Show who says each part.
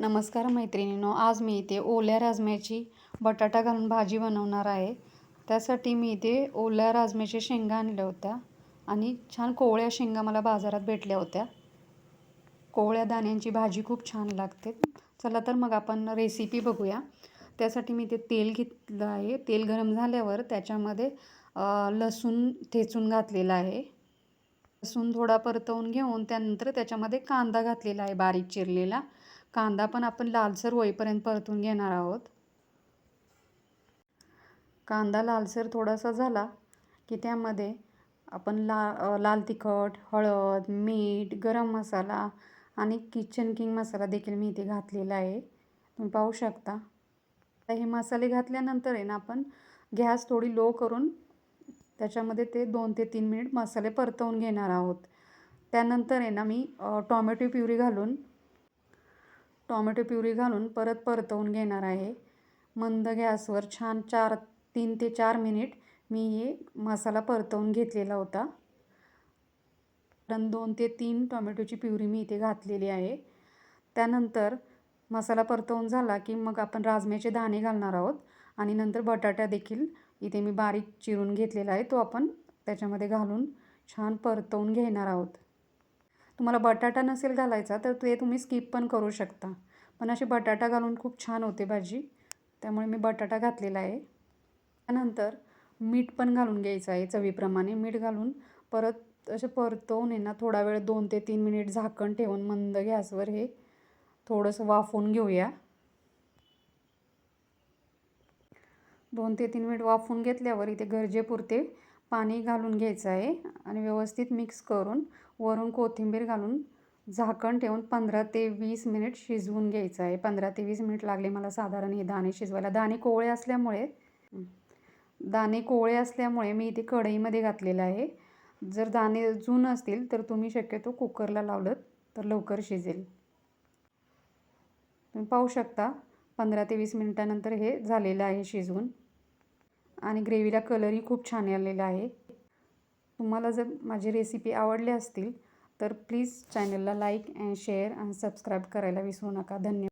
Speaker 1: नमस्कार मैत्रिणींनो आज मी इथे ओल्या राजम्याची बटाटा घालून भाजी बनवणार आहे. त्यासाठी मी इथे ओल्या राजम्याच्या शेंगा आणल्या होत्या आणि छान कोवळ्या शेंगा मला बाजारात भेटल्या होत्या. कोवळ्या दाण्यांची भाजी खूप छान लागते. चला तर मग आपण रेसिपी बघूया. त्यासाठी मी ते तेल घेतलं आहे. तेल गरम झाल्यावर त्याच्यामध्ये लसूण ठेचून घातलेला आहे. लसूण थोडा परतवून घेऊन त्यानंतर त्याच्यामध्ये कांदा घातलेला आहे बारीक चिरलेला. कांदा पण आपण लालसर होईपर्यंत परतून घेणार आहोत. कांदा लालसर थोडासा झाला की त्यामध्ये आपण ला लाल तिखट हळद मीठ गरम मसाला आणि किचन किंग मसाला देखील मी इथे घातलेला आहे. तुम्ही पाहू शकता. हे मसाले घातल्यानंतर आहे ना आपण गॅस थोडी लो करून त्याच्यामध्ये ते दोन ते तीन मिनिट मसाले परतवून घेणार आहोत. त्यानंतर आहे ना मी टॉमॅटो प्युरी घालून टॉमॅटो प्युरी घालून परत परतवून घेणार आहे. मंद गॅसवर छान चार तीन ते चार मिनिट मी हे मसाला परतवून घेतलेला होता. कारण दोन ते तीन टॉमॅटोची प्युरी मी इथे घातलेली आहे. त्यानंतर मसाला परतवून झाला की मग आपण राजम्याचे दाणे घालणार आहोत आणि नंतर बटाटा देखील इथे मी बारीक चिरून घेतलेला आहे. तो आपण त्याच्यामध्ये घालून छान परतवून घेणार आहोत. तुम्हाला बटाटा नसेल घालायचा तर ते तुम्ही स्किप पण करू शकता. पण अशी बटाटा घालून खूप छान होते भाजी. त्यामुळे मी बटाटा घातलेला आहे. त्यानंतर मीठ पण घालून घ्यायचं आहे चवीप्रमाणे. मीठ घालून परत असे परतवून आहे ना थोडा वेळ दोन ते तीन मिनिट झाकण ठेवून मंद गॅसवर हे थोडंसं वाफवून घेऊया. दोन ते तीन मिनिट वाफवून घेतल्यावर इथे गरजेपुरते पाणी घालून घ्यायचं आहे आणि व्यवस्थित मिक्स करून वरून कोथिंबीर घालून झाकण ठेवून पंधरा ते वीस मिनिट शिजवून घ्यायचं आहे. पंधरा ते वीस मिनिट लागले मला साधारण हे दाणे शिजवायला. दाणे कोवळे असल्यामुळे दाणे कोवळे असल्यामुळे मी इथे कढईमध्ये घातलेलं आहे. जर दाणे जून असतील तर तुम्ही शक्यतो कुकरला लावलं तर लवकर शिजेल. तुम्ही पाहू शकता पंधरा ते वीस मिनिटानंतर हे झालेलं आहे शिजवून. आणि ग्रेव्हीला कलरही खूप छान आलेला आहे. तुम्हाला जर माझी रेसिपी आवडली असतील तर प्लीज चॅनलला लाईक अँड शेअर आणि सबस्क्राईब करायला विसरू नका. धन्यवाद.